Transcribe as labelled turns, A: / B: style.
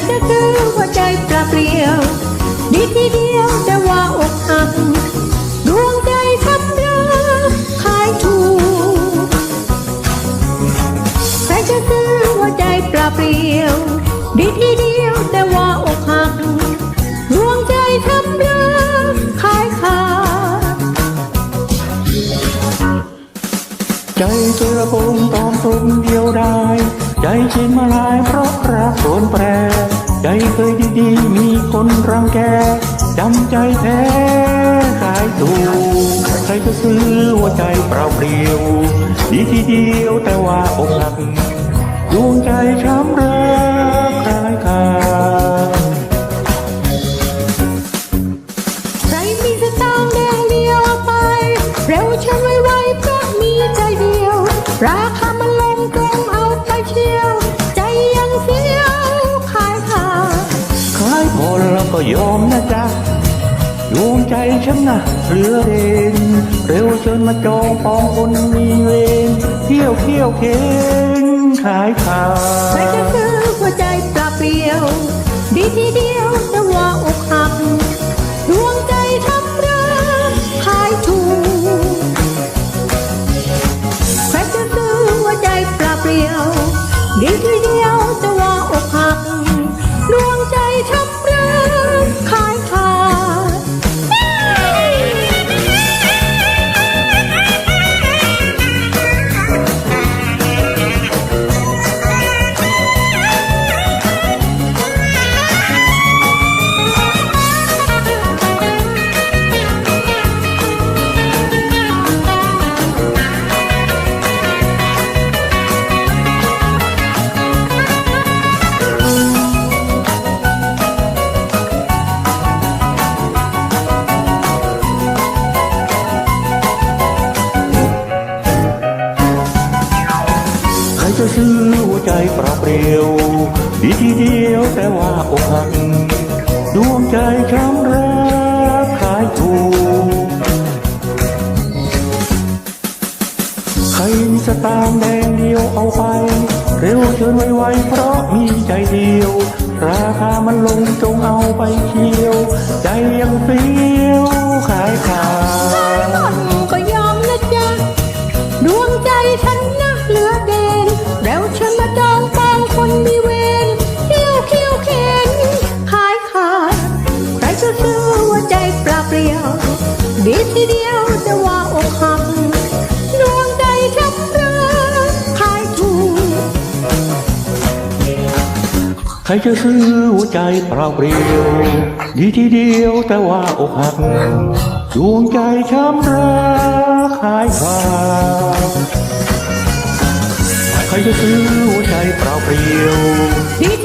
A: จก็คือหัวใจปลาเปลี่ยวดีทีเดียวแต่ว่าอกหักดวงใจทำเร้ายขายถูกแจนก็คือหัวใจปลาเปลี่ยว ดีทีเดียวแต่ว่าอกหักดวงใจทำเร้ายขา
B: ยขาดใจตัวระบมตอมตรงเดียวได้ ใจฉันมาลา
A: ยเพราะรักโดนแปร ใจเคยดีๆ มีคนรังแกจำใจแท้ขายตู
B: ใครจะซื้อหัวใจเปล่าเปลี่ยว ดีทีเดียวแต่ว่าอกหักดวงใจช้ำรัก ก็ยอมนะจ๊ะดวงใจฉันนะเหลือเด่นเร็วเชิญมาจองปองคนมีเวรเที่ยวเที่
A: ยวเข็นขายขาใใจเปล่าเปลียว ดีทีเดียวแต่ว่าอกหักดวงใจช้ำรักขายถูกใครมีสตางค์แดงเดียวเอาไป เร็วเชิญไวๆเพราะมีใจเดียว ราคามันลงจงเอาไปเชียว ใจยังเฟี้ยวขายขาด
B: ก่อนก็ยอมนะจ๊ะดวงใจฉัน ดีทีเดียวแต่ว่าอกหักดวงใจช้ำรักขายถูก
A: ใครจะซื้อหัวใจเปล่าเปลี่ยวดีทีเดียวแต่ว่าอกหักดวงใจช้ำรักขายขาดใครจะซื้อหัวใจเปล่าเปลี่ยว
B: ดี